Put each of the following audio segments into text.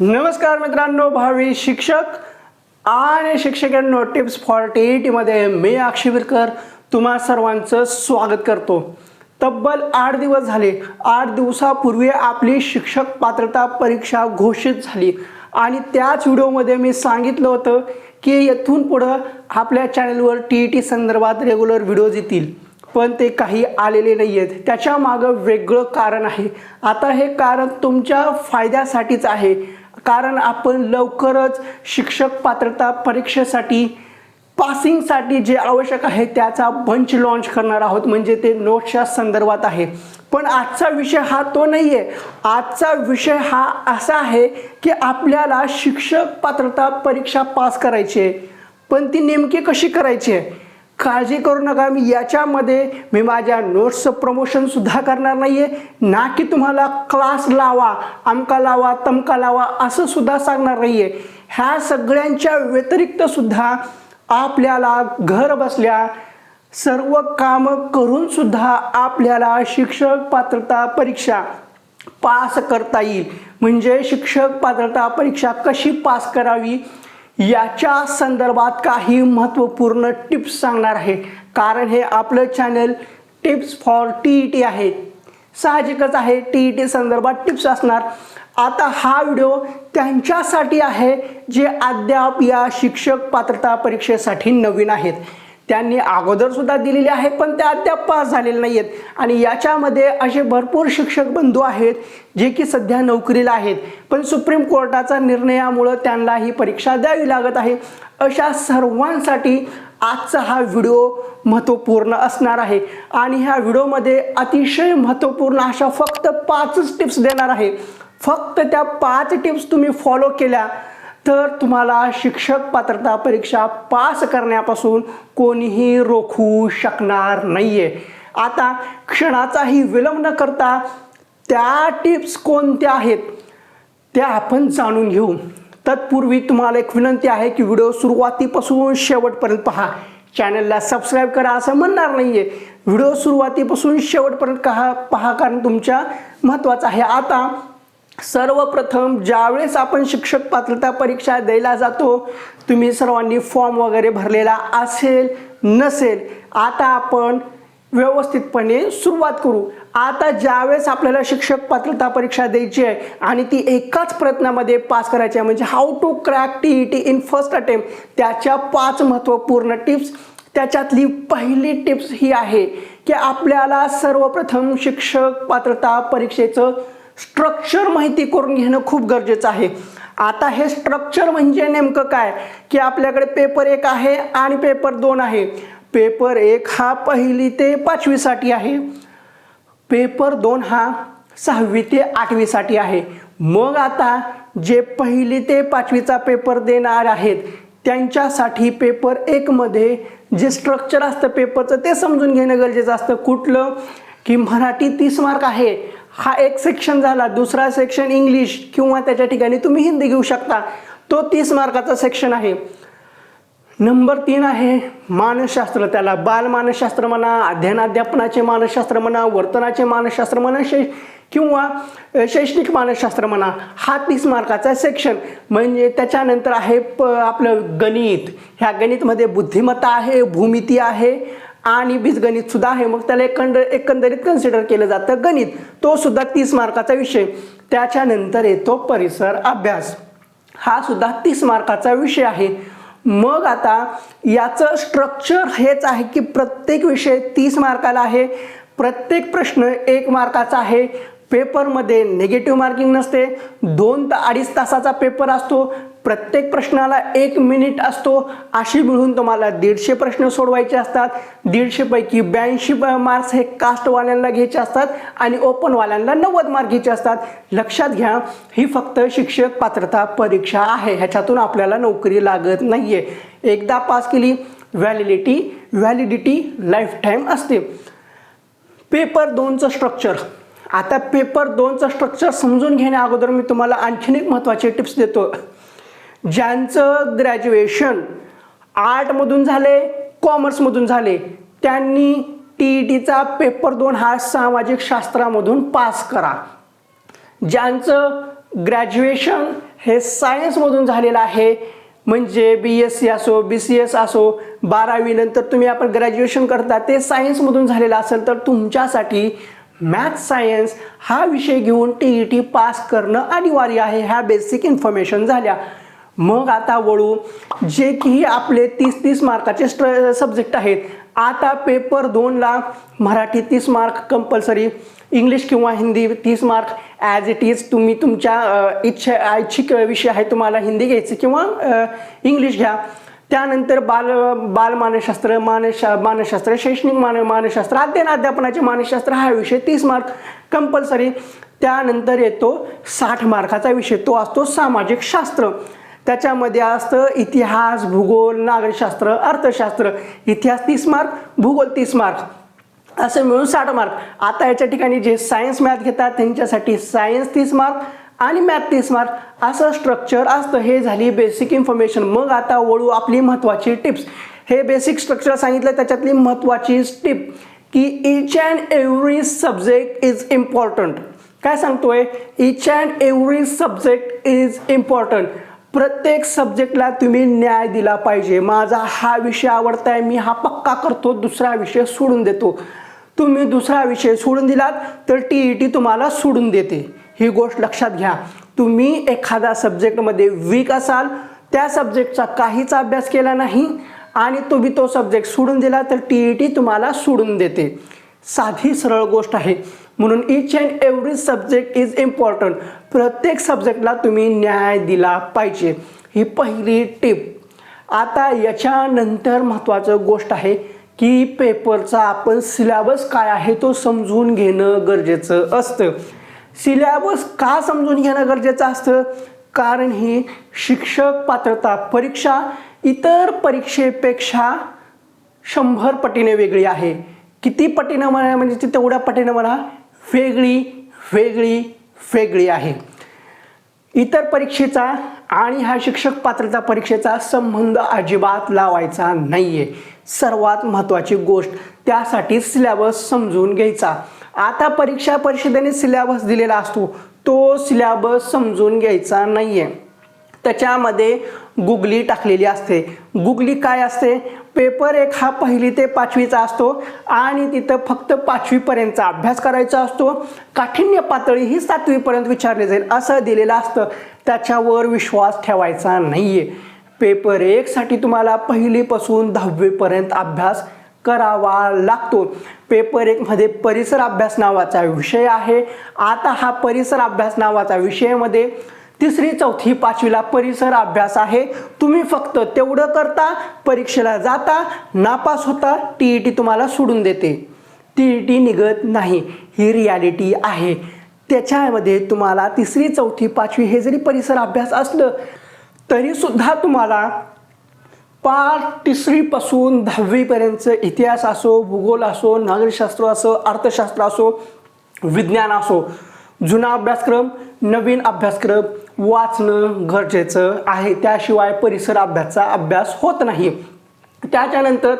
नमस्कार मित्रांनो भावी शिक्षक आणि शिक्षकांनो टिप्स फॉर टी ई टीमध्ये मी अक्षय विरकर तुम्हा सर्वांचं स्वागत करतो. तब्बल आठ दिवस झाले. आठ दिवसापूर्वी आपली शिक्षक पात्रता परीक्षा घोषित झाली. आणि त्याच व्हिडिओमध्ये मी सांगितलं होतं की येथून पुढं आपल्या चॅनलवर टी ई टी संदर्भात रेग्युलर व्हिडिओज येतील. पण ते काही आलेले नाही आहेत त्याच्या मागं वेगळं कारण आहे. आता हे कारण तुमच्या फायद्यासाठीच आहे. कारण आपण लवकरच शिक्षक पात्रता परीक्षेसाठी पासिंगसाठी जे आवश्यक आहे त्याचा बंच लॉन्च करणार आहोत. म्हणजे ते नोट्सच्या संदर्भात आहे. पण आजचा विषय हा तो नाही आहे आजचा विषय हा असा आहे की आपल्याला शिक्षक पात्रता परीक्षा पास करायची आहे. पण ती नेमकी कशी करायची आहे? काळजी करू नका मी याच्यामध्ये मी माझ्या नोट्सचं प्रमोशनसुद्धा करणार नाही आहे ना की तुम्हाला क्लास लावा अमका लावा तमका लावा असं सुद्धा सांगणार नाही आहे ह्या सगळ्यांच्या व्यतिरिक्तसुद्धा आपल्याला घर बसल्या सर्व कामं करूनसुद्धा आपल्याला शिक्षक पात्रता परीक्षा पास करता येईल. म्हणजे शिक्षक पात्रता परीक्षा कशी पास करावी? याच्या संदर्भात काही महत्त्वपूर्ण टिप्स सांगणार आहे. कारण हे आपलं channel tips for T E T आहे. साहजिकच आहे टी ई टी संदर्भात टिप्स असणार. आता हा व्हिडिओ त्यांच्यासाठी आहे जे अद्याप या शिक्षक पात्रता परीक्षेसाठी नवीन आहेत. त्यांनी अगोदर सुद्धा आहे पण त्या अद्याप पास झालेले नाही आहेत आणि याच्यामध्ये असे भरपूर शिक्षक बंधू आहेत जे की सध्या नोकरीला आहेत. पण सुप्रीम कोर्टाचा निर्णयामुळं त्यांना ही परीक्षा द्यावी लागत आहे. अशा सर्वांसाठी आजचा हा व्हिडिओ महत्त्वपूर्ण असणार आहे. आणि ह्या व्हिडिओमध्ये अतिशय महत्त्वपूर्ण अशा फक्त पाचच टिप्स देणार आहे. फक्त त्या पाच टिप्स तुम्ही फॉलो केल्या तर तुम्हाला शिक्षक पात्रता परीक्षा पास करण्यापासून कोणीही रोखू शकणार नाही आहे आता क्षणाचाही विलंब न करता त्या टिप्स कोणत्या आहेत त्या आपण जाणून घेऊ. तत्पूर्वी तुम्हाला एक विनंती आहे की व्हिडिओ सुरुवातीपासून शेवटपर्यंत पहा. चॅनलला सबस्क्राईब करा असं म्हणणार नाही आहे व्हिडिओ सुरुवातीपासून शेवटपर्यंत कहा पहा कारण तुमच्या महत्त्वाचं आहे. आता सर्वप्रथम ज्यावेळेस आपण शिक्षक पात्रता परीक्षा द्यायला जातो तुम्ही सर्वांनी फॉर्म वगैरे भरलेला असेल नसेल आता आपण व्यवस्थितपणे सुरुवात करू. आता ज्यावेळेस आपल्याला शिक्षक पात्रता परीक्षा द्यायची आहे आणि ती एकाच प्रयत्नामध्ये पास करायची आहे म्हणजे how to crack T E T in first attempt त्याच्या पाच महत्त्वपूर्ण टिप्स त्याच्यातली पहिली टिप्स ही आहे की आपल्याला सर्वप्रथम शिक्षक पात्रता परीक्षेचं स्ट्रक्चर माहिती करून घेणं खूप गरजेचं आहे. आता हे स्ट्रक्चर म्हणजे नेमकं काय? की आपल्याकडे पेपर एक आहे आणि पेपर दोन आहे. पेपर एक हा पहिली ते पाचवीसाठी आहे. पेपर दोन हा सहावी ते आठवीसाठी आहे. मग आता जे पहिली ते पाचवीचा पेपर देणार आहेत त्यांच्यासाठी पेपर एकमध्ये जे स्ट्रक्चर असतं पेपरचं ते समजून घेणं गरजेचं असतं. कुठलं? की मराठी तीस मार्क आहे. हा एक सेक्शन झाला दुसरा सेक्शन इंग्लिश किंवा त्याच्या ठिकाणी तुम्ही हिंदी घेऊ शकता. तो तीस मार्काचा सेक्शन आहे. नंबर तीन आहे मानसशास्त्र. त्याला बाल मानसशास्त्र म्हणा अध्ययन अध्यापनाचे मानसशास्त्र म्हणा वर्तनाचे मानसशास्त्र म्हणा शै किंवा शैक्षणिक मानसशास्त्र म्हणा हा तीस मार्काचा सेक्शन म्हणजे त्याच्यानंतर आहे प आपलं गणित. ह्या गणितमध्ये बुद्धिमत्ता आहे भूमिती आहे आणि बीजगणित सुद्धा आहे. मग त्याला एकंद एकंदरीत कन्सिडर केलं जातं गणित. तो सुद्धा तीस मार्काचा विषय. त्याच्यानंतर येतो परिसर अभ्यास. हा सुद्धा तीस मार्काचा विषय आहे. मग आता याचं स्ट्रक्चर हेच आहे की प्रत्येक विषय तीस मार्काला आहे. प्रत्येक प्रश्न एक मार्काचा आहे. पेपरमध्ये निगेटिव्ह मार्किंग नसते. दोन ता अडीच तासाचा पेपर असतो. प्रत्येक प्रश्नाला एक मिनिट असतो अशी मिळून तुम्हाला दीडशे प्रश्न सोडवायचे असतात. दीडशेपैकी ब्याऐंशी मार्क्स हे कास्टवाल्यांना घ्यायचे असतात आणि ओपनवाल्यांना नव्वद मार्क घ्यायचे असतात. लक्षात घ्या ही फक्त शिक्षक पात्रता परीक्षा आहे. ह्याच्यातून आपल्याला नोकरी लागत नाही आहे एकदा पास केली व्हॅलिडिटी व्हॅलिडिटी लाईफ टाईम असते. पेपर दोनचं स्ट्रक्चर आता पेपर दोनचं स्ट्रक्चर समजून घेण्या अगोदर मी तुम्हाला आणखीन एक महत्त्वाचे टिप्स देतो. ज्यांचं ग्रॅज्युएशन आर्टमधून झाले कॉमर्समधून झाले त्यांनी टी ई टीचा पेपर दोन हा सामाजिक शास्त्रामधून पास करा. ज्यांचं ग्रॅज्युएशन हे सायन्समधून झालेलं आहे म्हणजे बी एस सी असो बी सी एस असो बारावीनंतर तुम्ही आपण ग्रॅज्युएशन करता ते सायन्समधून झालेलं असेल तर तुमच्यासाठी मॅथ सायन्स हा विषय घेऊन टी ई टी पास करणं अनिवार्य आहे. ह्या बेसिक इन्फॉर्मेशन झाल्या. मग आता वळू जे की आपले तीस तीस मार्काचे स्ट्र सब्जेक्ट आहेत. आता पेपर दोनला मराठी तीस मार्क कंपल्सरी इंग्लिश किंवा हिंदी तीस मार्क. ॲज इट इज तुम्ही तुमच्या इच्छा ऐच्छिक विषय आहे तुम्हाला हिंदी घ्यायची किंवा इंग्लिश घ्या. त्यानंतर बाल बालमानसशास्त्र मानशा मानसशास्त्र शैक्षणिक मान मानसशास्त्र अध्ययन अध्यापनाचे मानसशास्त्र हा विषय तीस मार्क कंपल्सरी त्यानंतर येतो साठ मार्काचा विषय तो असतो सामाजिक शास्त्र. त्याच्यामध्ये असतं इतिहास भूगोल नागरिकशास्त्र अर्थशास्त्र इतिहास तीस मार्क भूगोल तीस मार्क असं मिळून साठ मार्क. आता याच्या ठिकाणी जे सायन्स मॅथ घेतात त्यांच्यासाठी सायन्स तीस मार्क आणि मॅथ तीस मार्क. असं स्ट्रक्चर असतं. हे झाली बेसिक इन्फॉर्मेशन मग आता वळू आपली महत्त्वाची टिप्स हे बेसिक स्ट्रक्चर सांगितलं त्याच्यातली महत्त्वाची टिप की each and every subject is important काय सांगतोय? Each and every subject is important प्रत्येक सब्जेक्टला तुम्ही न्याय दिला पाहिजे. माझा हा विषय आवडताय मी हा पक्का करतो दुसरा विषय सोडून देतो. तुम्ही दुसरा विषय सोडून दिलात तर टी ई टी तुम्हाला सोडून देते. ही गोष्ट लक्षात घ्या. तुम्ही एखादा सब्जेक्टमध्ये वीक असाल त्या सब्जेक्टचा काहीच अभ्यास केला नाही आणि तुम्ही तो सब्जेक्ट सोडून दिला तर टी ई टी तुम्हाला सोडून देते. साधी सरळ गोष्ट आहे. म्हणून each and every subject is important प्रत्येक सब्जेक्टला तुम्ही न्याय दिला पाहिजे. ही पहिली टिप आता याच्यानंतर महत्त्वाचं गोष्ट आहे की पेपरचा आपण सिलेबस काय आहे तो समजून घेणं गरजेचं असतं. सिलेबस का समजून घेणं गरजेचं असतं? कारण ही शिक्षक पात्रता परीक्षा इतर परीक्षेपेक्षा शंभर पटीने वेगळी आहे. किती पटीनं म्हणा म्हणजे ती तेवढ्या पटीनं म्हणा वेगळी वेगळी वेगळी आहे. इतर परीक्षेचा आणि हा शिक्षक पात्रता परीक्षेचा संबंध अजिबात लावायचा नाही आहे सर्वात महत्त्वाची गोष्ट त्यासाठी सिलॅबस समजून घ्यायचा. आता परीक्षा परिषदेने सिलॅबस दिलेला असतो तो सिलॅबस समजून घ्यायचा नाही आहे त्याच्यामध्ये गुगली टाकलेली असते. गुगली काय असते? पेपर एक हा पहिली ते पाचवीचा असतो आणि तिथं फक्त पाचवीपर्यंतचा अभ्यास करायचा असतो. काठिण्य पातळी ही सातवीपर्यंत विचारली जाईल असं दिलेलं असतं. त्याच्यावर विश्वास ठेवायचा नाही आहे पेपर एकसाठी तुम्हाला पहिलीपासून दहावीपर्यंत अभ्यास करावा लागतो. पेपर एकमध्ये परिसर अभ्यास नावाचा विषय आहे. आता हा परिसर अभ्यास नावाचा विषयामध्ये तिसरी चौथी पाचवीला परिसर अभ्यास आहे. तुम्ही फक्त तेवढं करता परीक्षेला जाता नापास होता टी ई टी तुम्हाला सोडून देते. टी ई टी निघत नाही ही रियालिटी आहे. त्याच्यामध्ये तुम्हाला तिसरी चौथी पाचवी हे जरी परिसर अभ्यास असलं तरीसुद्धा तुम्हाला पाच तिसरीपासून दहावीपर्यंतचं इतिहास असो भूगोल असो नागरिकशास्त्र असो अर्थशास्त्र असो विज्ञान असो जुना अभ्यासक्रम नवीन अभ्यासक्रम वाचणं गरजेचं आहे. त्याशिवाय परिसर अभ्यासाचा अभ्यास होत नाही. त्याच्यानंतर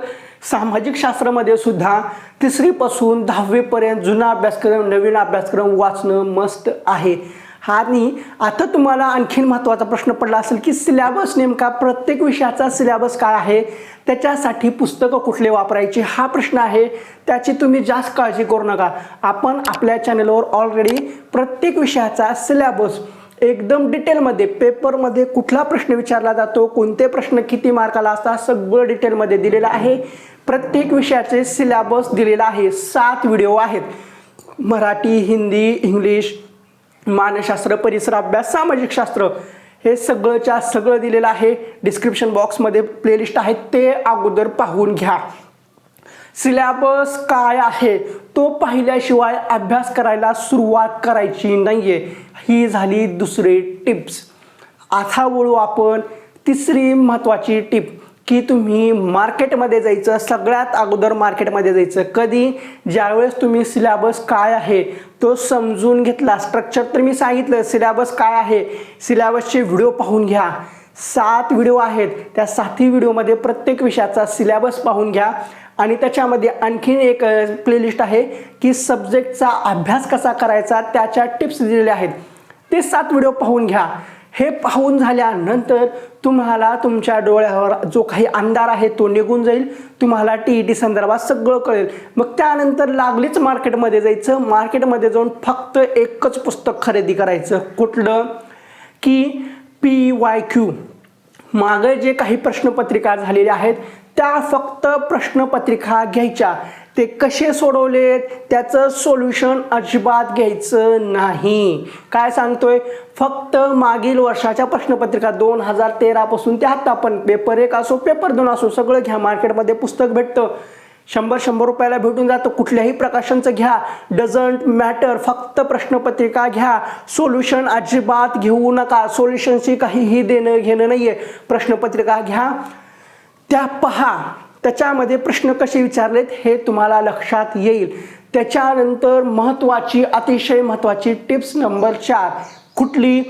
सामाजिक शास्त्रामध्ये सुद्धा तिसरीपासून दहावीपर्यंत जुना अभ्यासक्रम नवीन अभ्यासक्रम वाचणं मस्त आहे. आणि आता तुम्हाला आणखीन महत्त्वाचा प्रश्न पडला असेल की सिलॅबस नेमका प्रत्येक विषयाचा सिलॅबस काय आहे? त्याच्यासाठी पुस्तकं कुठले वापरायची? हा प्रश्न आहे. त्याची तुम्ही जास्त काळजी करू नका. आपण आपल्या चॅनलवर ऑलरेडी प्रत्येक विषयाचा सिलॅबस एकदम डिटेलमध्ये पेपरमध्ये कुठला प्रश्न विचारला जातो कोणते प्रश्न किती मार्काला असतात सगळं डिटेलमध्ये दिलेलं आहे. प्रत्येक विषयाचे सिलॅबस दिलेला आहे. सात व्हिडिओ आहेत. मराठी हिंदी इंग्लिश मानसशास्त्र परिसर अभ्यास सामाजिक शास्त्र हे सगळंच्या सगळं दिलेलं आहे. डिस्क्रिप्शन बॉक्समध्ये प्लेलिस्ट आहे ते अगोदर पाहून घ्या. सिलॅबस काय आहे? तो पाहिल्याशिवाय अभ्यास करायला सुरुवात करायची नाहीये. ही झाली दुसरी टिप्स आता वळू आपण तिसरी महत्त्वाची टिप की तुम्ही मार्केटमध्ये जायचं सगळ्यात अगोदर मार्केटमध्ये जायचं. कधी? ज्यावेळेस तुम्ही सिलॅबस काय आहे तो समजून घेतला. स्ट्रक्चर तर मी सांगितलं सिलॅबस काय आहे? सिलॅबसचे व्हिडिओ पाहून घ्या. सात व्हिडिओ आहेत. त्या सातही व्हिडिओमध्ये प्रत्येक विषयाचा सिलॅबस पाहून घ्या. आणि त्याच्यामध्ये आणखीन एक प्लेलिस्ट आहे की सब्जेक्टचा अभ्यास कसा करायचा त्याच्या टिप्स दिलेल्या आहेत. ते सात व्हिडिओ पाहून घ्या. हे पाहून झाल्यानंतर तुम्हाला तुमच्या डोळ्यावर जो काही अंधार आहे तो निघून जाईल. तुम्हाला टी ई टी संदर्भात सगळं कळेल. मग त्यानंतर लागलीच मार्केटमध्ये जायचं. मार्केटमध्ये जाऊन फक्त एकच पुस्तक खरेदी करायचं. कुठलं? की पी वाय क्यू मागे जे काही प्रश्नपत्रिका झालेल्या आहेत त्या फक्त प्रश्नपत्रिका घ्यायच्या. ते कसे सोडवलेत त्याचं सोल्युशन अजिबात घ्यायचं नाही. काय सांगतोय? फक्त मागील वर्षाच्या प्रश्नपत्रिका दोन हजार तेरापासून ते आत्ता पण पेपर एक असो पेपर दोन असो सगळं घ्या. मार्केटमध्ये पुस्तक भेटतं. शंभर शंभर रुपयाला भेटून जातं. कुठल्याही प्रकाशनचं घ्या. डझंट मॅटर फक्त प्रश्नपत्रिका घ्या. सोल्युशन अजिबात घेऊ नका. सोल्युशनशी काहीही देणं घेणं नाही आहे प्रश्नपत्रिका घ्या. त्या पहा. त्याच्यामध्ये प्रश्न कसे विचारलेत हे तुम्हाला लक्षात येईल. त्याच्यानंतर महत्त्वाची अतिशय महत्त्वाची टिप्स नंबर चार. कुठली?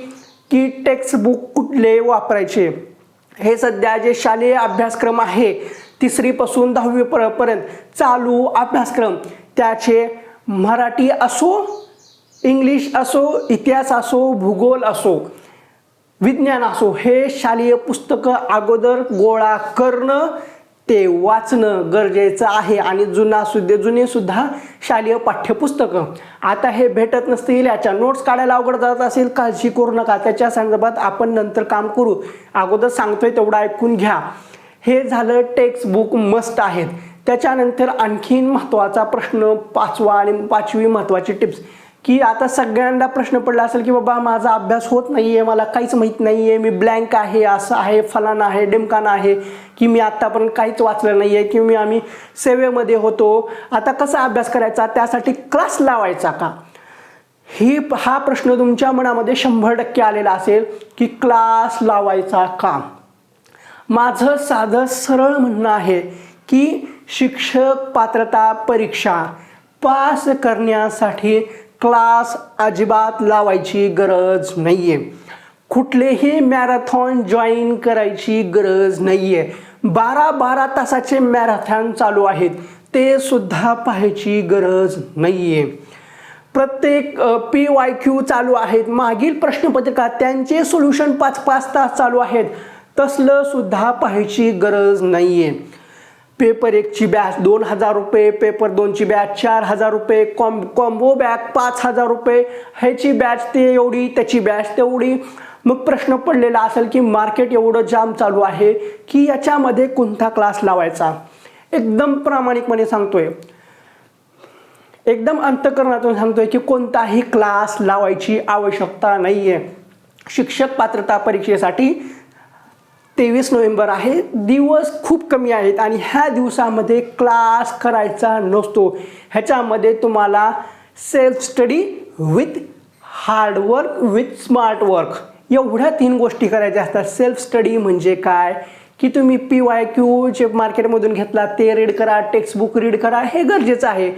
की टेक्स्टबुक कुठले वापरायचे? हे सध्या जे शालेय अभ्यासक्रम आहे तिसरीपासून दहावी पर्यंत चालू अभ्यासक्रम. त्याचे मराठी असो इंग्लिश असो इतिहास असो भूगोल असो विज्ञान असो हे शालेय पुस्तकं अगोदर गोळा करणं ते वाचणं गरजेचं आहे. आणि जुना सुद्धा जुने सुद्धा शालेय पाठ्यपुस्तकं. आता हे भेटत नसतील याच्या नोट्स काढायला अवघड जात असेल काळजी करू नका. त्याच्या संदर्भात आपण नंतर काम करू. अगोदर सांगतोय तेवढं ऐकून घ्या. हे झालं टेक्स्ट बुक मस्ट आहेत. त्याच्यानंतर आणखीन महत्त्वाचा प्रश्न पाचवा आणि पाचवी महत्त्वाची टिप्स की आता सगळ्यांना प्रश्न पडला असेल की बाबा माझा अभ्यास होत नाही आहे मला काहीच माहीत नाही आहे मी ब्लँक आहे असं आहे फलाना आहे डिमकाना आहे की मी आत्तापर्यंत काहीच वाचलं नाही आहे की मी आम्ही सेवेमध्ये होतो. आता कसा अभ्यास करायचा? त्यासाठी क्लास लावायचा का? ही हा प्रश्न तुमच्या मनामध्ये शंभर टक्के आलेला असेल की क्लास लावायचा का? माझं साधं सरळ म्हणणं आहे की शिक्षक पात्रता परीक्षा पास करण्यासाठी क्लास अजिबात लावायची गरज नाही आहे कुठलेही मॅरेथॉन जॉईन करायची गरज नाही आहे बारा बारा तासाचे मॅरेथॉन चालू आहेत. ते सुद्धा पाहायची गरज नाही आहे प्रत्येक पी वाय क्यू चालू आहेत. मागील प्रश्नपत्रिका त्यांचे सोल्युशन पाच पाच तास चालू आहेत. तसलं सुद्धा पाहायची गरज नाही आहे पेपर एकची बॅच दोन हजार रुपये पेपर दोनची बॅच चार हजार रुपये कॉम कॉम्बो बॅग पाच हजार रुपये. ह्याची बॅच ते एवढी त्याची बॅच तेवढी. मग प्रश्न पडलेला असेल की मार्केट एवढं जाम चालू आहे की याच्यामध्ये कोणता क्लास लावायचा? एकदम प्रामाणिकपणे सांगतोय. एकदम अंतकरणातून सांगतोय की कोणताही क्लास लावायची आवश्यकता नाही आहे शिक्षक पात्रता परीक्षेसाठी तेवीस नोव्हेंबर आहे. दिवस खूप कमी आहेत आणि ह्या दिवसामध्ये क्लास करायचा नसतो. ह्याच्यामध्ये तुम्हाला self study with hard work with smart work एवढ्या तीन गोष्टी करायच्या असतात. सेल्फ स्टडी म्हणजे काय? की तुम्ही पी वाय क्यू जे मार्केटमधून घेतला ते रीड करा टेक्स्टबुक रीड करा हे गरजेचं आहे.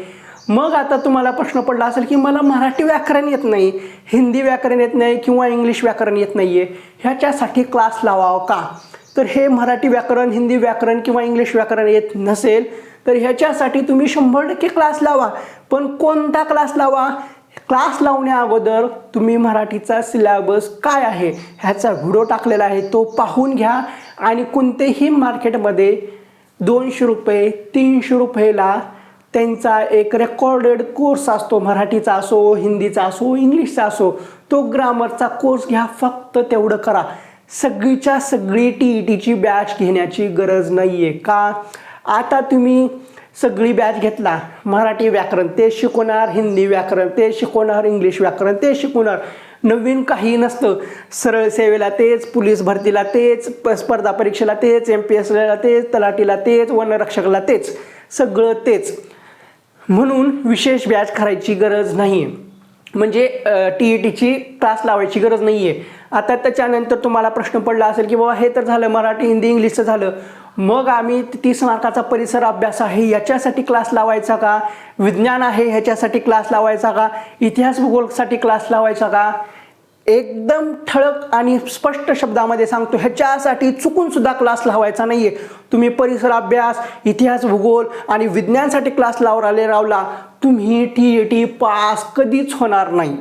मग आता तुम्हाला प्रश्न पडला असेल की मला मराठी व्याकरण येत नाही हिंदी व्याकरण येत नाही किंवा इंग्लिश व्याकरण येत नाही आहे ह्याच्यासाठी क्लास लावावं का? तर हे मराठी व्याकरण हिंदी व्याकरण किंवा इंग्लिश व्याकरण येत नसेल तर ह्याच्यासाठी तुम्ही शंभर टक्के क्लास लावा. पण कोणता क्लास लावा? क्लास लावण्या अगोदर तुम्ही मराठीचा सिलेबस काय आहे? ह्याचा व्हिडिओ टाकलेला आहे तो पाहून घ्या आणि कोणतेही मार्केटमध्ये दोनशे रुपये तीनशे रुपयेला त्यांचा एक रेकॉर्डेड कोर्स असतो मराठीचा असो हिंदीचा असो इंग्लिशचा असो तो ग्रामरचा कोर्स घ्या फक्त तेवढं करा. सगळीच्या सगळी टी ई टीची बॅच घेण्याची गरज नाही आहे का? आता तुम्ही सगळी बॅच घेतला मराठी व्याकरण ते शिकवणार हिंदी व्याकरण ते शिकवणार इंग्लिश व्याकरण ते शिकवणार. नवीन काही नसतं. सरळ सेवेला तेच पोलीस भरतीला तेच प- स्पर्धा परीक्षेला तेच एम पी एसला तेच तलाटीला तेच वनरक्षकाला तेच. सगळं तेच. म्हणून विशेष बॅच करायची गरज नाही आहे म्हणजे टी ई टीची क्लास लावायची गरज नाही आहे आता त्याच्यानंतर तुम्हाला प्रश्न पडला असेल की बाबा हे तर झालं मराठी हिंदी इंग्लिशचं झालं. मग आम्ही तीस मार्काचा परिसर अभ्यास आहे याच्यासाठी क्लास लावायचा का? विज्ञान आहे ह्याच्यासाठी क्लास लावायचा का? इतिहास भूगोलसाठी क्लास लावायचा का? एकदम ठळक आणि स्पष्ट शब्दामध्ये सांगतो ह्याच्यासाठी चुकून सुद्धा क्लास लावायचा नाहीये. तुम्ही परिसर अभ्यास इतिहास भूगोल आणि विज्ञानसाठी क्लास लावराले रावला तुम्ही टी ए टी पास कधीच होणार नाही.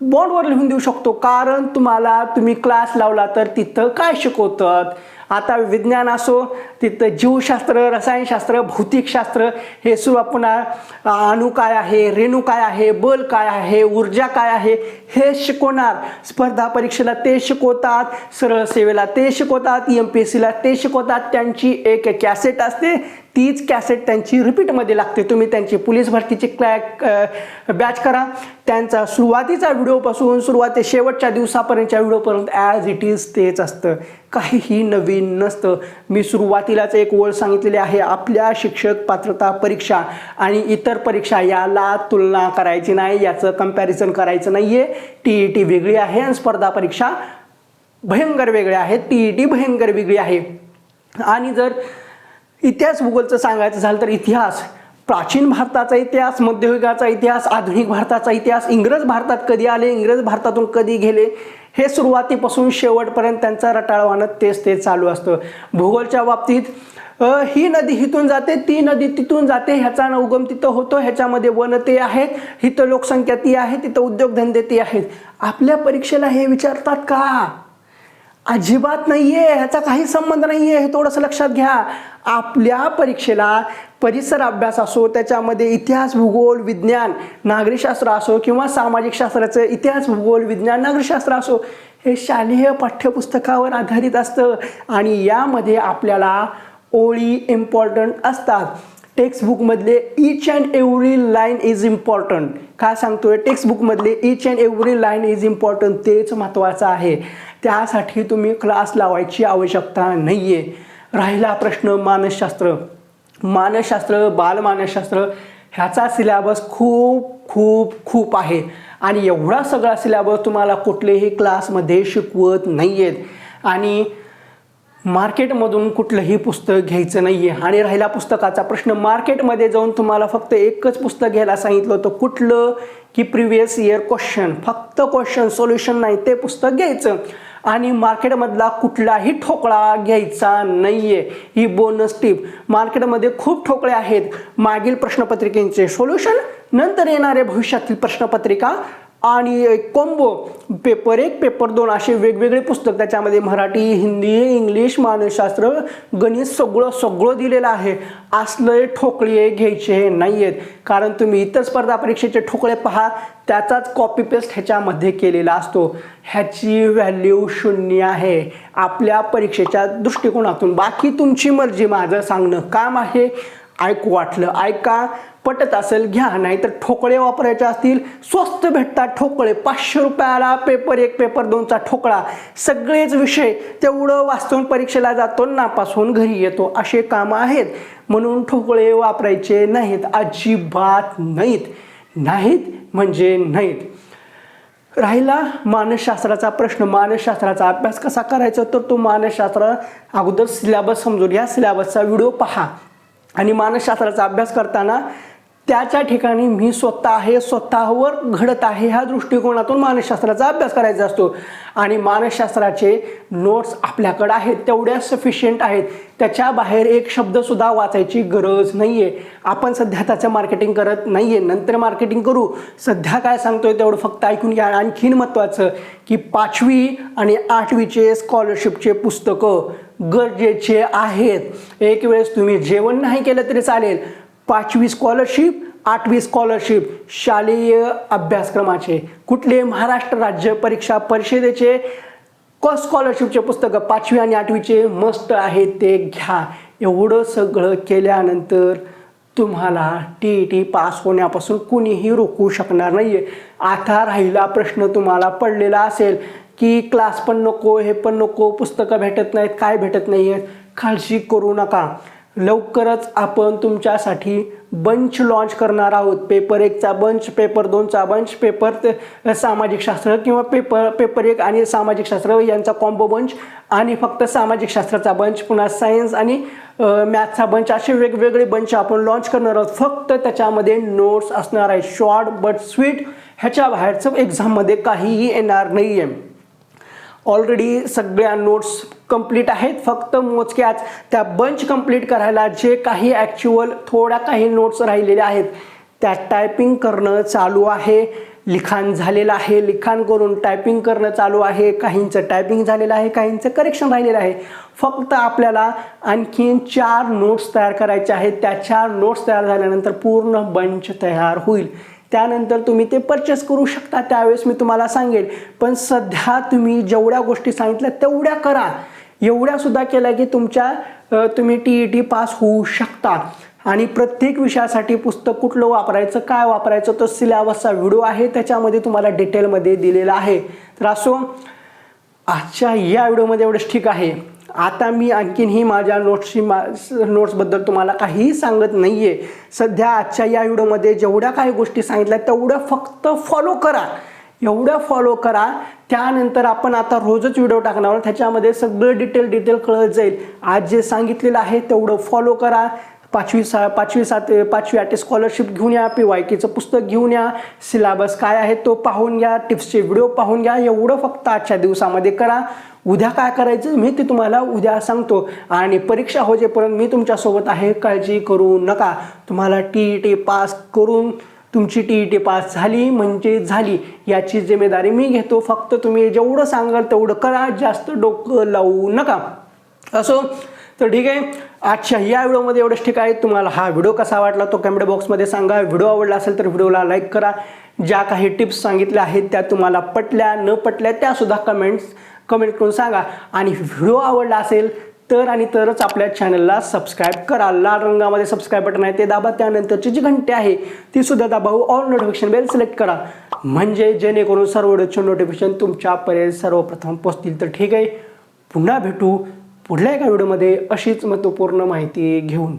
बोर्डवर लिहून देऊ शकतो कारण तुम्हाला तुम्ही क्लास लावला तर तिथं काय शिकवतात? आता विज्ञान असो तिथं जीवशास्त्र रसायनशास्त्र भौतिकशास्त्र हे सुरू पुन्हा अणू काय आहे रेणू काय आहे बल काय आहे ऊर्जा काय आहे हे शिकवणार. स्पर्धा परीक्षेला ते शिकवतात सरळ सेवेला ते शिकवतात एम पी एस सीला ते शिकवतात त्यांची एक कॅसेट असते तीच कॅसेट त्यांची रिपीटमध्ये लागते. तुम्ही त्यांची पोलीस भरतीची क्लॅ बॅच करा. त्यांचा सुरुवातीचा व्हिडिओपासून सुरुवाती शेवटच्या दिवसापर्यंतच्या व्हिडिओपर्यंत ॲज इट इज तेच असतं. काहीही नवीन नसतं. मी सुरुवातीलाच एक ओळ सांगितलेली आहे. आपल्या शिक्षक पात्रता परीक्षा आणि इतर परीक्षा याला तुलना करायची नाही. याचं कंपॅरिझन करायचं नाही आहे टी ई टी वेगळी आहे आणि स्पर्धा परीक्षा भयंकर वेगळ्या आहेत. टी ई टी भयंकर वेगळी आहे. आणि जर इतिहास भूगोलचं सांगायचं झालं तर इतिहास. प्राचीन भारताचा इतिहास मध्ययुगाचा इतिहास आधुनिक भारताचा इतिहास इंग्रज भारतात कधी आले इंग्रज भारतातून कधी गेले हे सुरुवातीपासून शेवटपर्यंत त्यांचा रटाळवानं तेच ते चालू असतं. भूगोलच्या बाबतीत ही नदी हिथून जाते ती नदी तिथून जाते ह्याचा उगम तिथं होतो ह्याच्यामध्ये वन ते आहेत इथं लोकसंख्या ती आहे तिथं उद्योगधंदे ते आहेत. आपल्या परीक्षेला हे विचारतात का? अजिबात नाहीये ह्याचा काही संबंध नाहीये हे थोडंसं लक्षात घ्या. आपल्या परीक्षेला परिसर अभ्यास असो त्याच्यामध्ये इतिहास भूगोल विज्ञान नागरिकशास्त्र असो किंवा सामाजिक शास्त्राचं इतिहास भूगोल विज्ञान नागरिकशास्त्र असो हे शालेय पाठ्यपुस्तकावर आधारित असतं आणि यामध्ये आपल्याला ओळी इम्पॉर्टंट असतात. टेक्स्टबुकमधले each and every line is important काय सांगतोय? टेक्स्टबुकमधले each and every line is important तेच महत्त्वाचं आहे. त्यासाठी तुम्ही क्लास लावायची आवश्यकता नाही आहे राहिला प्रश्न मानसशास्त्र. मानसशास्त्र बालमानसशास्त्र ह्याचा सिलॅबस खूप खूप खूप आहे. आणि एवढा सगळा सिलॅबस तुम्हाला कुठलेही क्लासमध्ये शिकवत नाही आहेत आणि मार्केटमधून कुठलंही पुस्तक घ्यायचं नाही आहे आणि राहिला पुस्तकाचा प्रश्न. मार्केटमध्ये जाऊन तुम्हाला फक्त एकच पुस्तक घ्यायला सांगितलं होतं. कुठलं? की प्रिव्हियस इयर क्वेश्चन. फक्त क्वेश्चन सोल्युशन नाही ते पुस्तक घ्यायचं. आणि मार्केटमधला कुठलाही ठोकळा घ्यायचा नाही आहे ही बोनस टीप मार्केटमध्ये खूप ठोकळे आहेत. मागील प्रश्नपत्रिकेचे सोल्युशन नंतर येणारे भविष्यातील प्रश्नपत्रिका आणि एक कोंबो पेपर एक पेपर दोन असे वेगवेगळे पुस्तक त्याच्यामध्ये मराठी हिंदी इंग्लिश मानसशास्त्र गणित सगळं सगळं दिलेलं आहे. असले ठोकळे घ्यायचे नाही आहेत कारण तुम्ही इतर स्पर्धा परीक्षेचे ठोकळे पहा त्याचाच कॉपी पेस्ट ह्याच्यामध्ये केलेला असतो. ह्याची व्हॅल्यू शून्य आहे. आपल्या परीक्षेच्या दृष्टिकोनातून. बाकी तुमची मर्जी माझं सांगणं काम आहे. ऐकू वाटलं ऐका पटत असेल घ्या नाही तर ठोकळे वापरायचे असतील स्वस्त भेटतात ठोकळे पाचशे रुपयाला पेपर एक पेपर दोनचा ठोकळा. सगळेच विषय तेवढं वाचून परीक्षेला जातो नापासून घरी येतो असे कामं आहेत. म्हणून ठोकळे वापरायचे नाहीत अजिबात नाहीत. नाहीत म्हणजे नाहीत. राहिला मानसशास्त्राचा प्रश्न. मानसशास्त्राचा अभ्यास कसा करायचा? तर तो मानसशास्त्र अगोदर सिलेबस समजून या सिलेबसचा व्हिडिओ पहा. आणि मानसशास्त्राचा अभ्यास करताना त्याच्या ठिकाणी मी स्वतः आहे स्वतःवर घडत आहे ह्या दृष्टिकोनातून मानसशास्त्राचा अभ्यास करायचा असतो. आणि मानसशास्त्राचे नोट्स आपल्याकडे आहेत तेवढ्या सफिशियंट आहेत. त्याच्या बाहेर एक शब्दसुद्धा वाचायची गरज नाही आहे आपण सध्या त्याचं मार्केटिंग करत नाही आहे नंतर मार्केटिंग करू. सध्या काय सांगतोय तेवढं फक्त ऐकून घ्या. आणखीन महत्त्वाचं की पाचवी आणि आठवीचे स्कॉलरशिपचे पुस्तकं गरजेचे आहेत. एक वेळेस तुम्ही जेवण नाही केलं तरी चालेल. पाचवी स्कॉलरशिप आठवी स्कॉलरशिप शालेय अभ्यासक्रमाचे. कुठले महाराष्ट्र राज्य परीक्षा परिषदेचे? क स्कॉलरशिपचे पुस्तकं पाचवी आणि आठवीचे मस्त आहेत ते घ्या. एवढं सगळं केल्यानंतर तुम्हाला टी ई टी पास होण्यापासून कुणीही रोखू शकणार नाही आहे आता राहिला प्रश्न तुम्हाला पडलेला असेल की क्लास पण नको हे पण नको पुस्तकं भेटत नाहीत काय भेटत नाही आहेत काळजी करू नका. लवकरच आपण तुमच्यासाठी बंच लॉन्च करणार आहोत. पेपर एकचा बंच पेपर दोनचा बंच पेपर ते सामाजिक शास्त्र किंवा पेपर पेपर एक आणि सामाजिक शास्त्र यांचा कॉम्बो बंच आणि फक्त सामाजिक शास्त्राचा बंच पुन्हा सायन्स आणि मॅथचा बंच असे वेगवेगळे बंच आपण लॉन्च करणार आहोत. फक्त त्याच्यामध्ये नोट्स असणार आहे शॉर्ट बट स्वीट ह्याच्या बाहेरचं एक्झाममध्ये काहीही येणार नाही आहे ऑलरेडी सगळ्या नोट्स कंप्लीट आहेत. फक्त मोजक्याच त्या बंच कंप्लीट करायला जे काही ॲक्च्युअल थोड्या काही नोट्स राहिलेल्या आहेत त्या टायपिंग करणं चालू आहे. लिखाण झालेलं आहे. लिखाण करून टायपिंग करणं चालू आहे. काहींचं टायपिंग झालेलं आहे काहींचं करेक्शन राहिलेलं आहे. फक्त आपल्याला आणखीन चार नोट्स तयार करायचे आहेत. त्या चार नोट्स तयार झाल्यानंतर पूर्ण बंच तयार होईल. त्यानंतर तुम्ही ते परचेस करू शकता. त्यावेळेस मी तुम्हाला सांगेल. पण सध्या तुम्ही जेवढ्या गोष्टी सांगितल्या तेवढ्या करा. एवढ्या सुद्धा केल्या की तुमच्या तुम्ही टी ई टी पास होऊ शकता. आणि प्रत्येक विषयासाठी पुस्तक कुठलं वापरायचं काय वापरायचं तो सिलेबसचा व्हिडिओ आहे. त्याच्यामध्ये तुम्हाला डिटेलमध्ये दिलेला आहे. तर असो आजच्या या व्हिडिओमध्ये एवढंच ठीक आहे. आता मी आणखीनही माझ्या नोट्सची मा नोट्सबद्दल तुम्हाला काहीही सांगत नाही आहे सध्या आजच्या या व्हिडिओमध्ये जेवढ्या काही गोष्टी सांगितल्या तेवढ्या फक्त फॉलो करा. एवढ्या फॉलो करा. त्यानंतर आपण आता रोजच व्हिडिओ टाकणार त्याच्यामध्ये सगळं डिटेल डिटेल कळत जाईल. आज जे सांगितलेलं आहे तेवढं फॉलो करा. पाचवी सा पाचवी सात पाचवी आठ स्कॉलरशिप घेऊन या. पी वाय केचं पुस्तक घेऊन या. सिलेबस काय आहे तो पाहून घ्या. टिप्सचे व्हिडिओ पाहून घ्या. एवढं फक्त आजच्या दिवसामध्ये करा. उद्या काय करायचं मी ते तुम्हाला उद्या सांगतो. आणि परीक्षा होजेपर्यंत मी तुमच्यासोबत आहे काळजी करू नका. तुम्हाला टी ई टी पास करून तुमची टी ई टी पास झाली म्हणजे झाली. याची जिम्मेदारी मी घेतो. फक्त तुम्ही जेवढं सांगाल तेवढं करा. जास्त डोकं लावू नका. असो? तर ठीक आहे. आजच्या या व्हिडिओमध्ये एवढंच ठीक आहे. तुम्हाला हा व्हिडिओ कसा वाटला तो कमेंट बॉक्समध्ये सांगा. व्हिडिओ आवडला असेल तर व्हिडिओला लाईक करा. ज्या काही टिप्स सांगितल्या आहेत त्या तुम्हाला पटल्या न पटल्या त्यासुद्धा कमेंट्स कमेंट करून सांगा. आणि व्हिडिओ आवडला असेल तर आणि तरच आपल्या चॅनलला सबस्क्राईब करा. लाल रंगामध्ये सबस्क्राईब बटन आहे ते दाबा. त्यानंतरची जी घंटी आहे ती सुद्धा दाबा. ऑल नोटिफिकेशन बेल सिलेक्ट करा. म्हणजे जेणेकरून सर्व व्हिडिओचे नोटिफिकेशन तुमच्यापर्यंत सर्वप्रथम पोचतील तर ठीक आहे. पुन्हा भेटू पुढल्या एका व्हिडिओमध्ये अशीच महत्त्वपूर्ण माहिती घेऊन.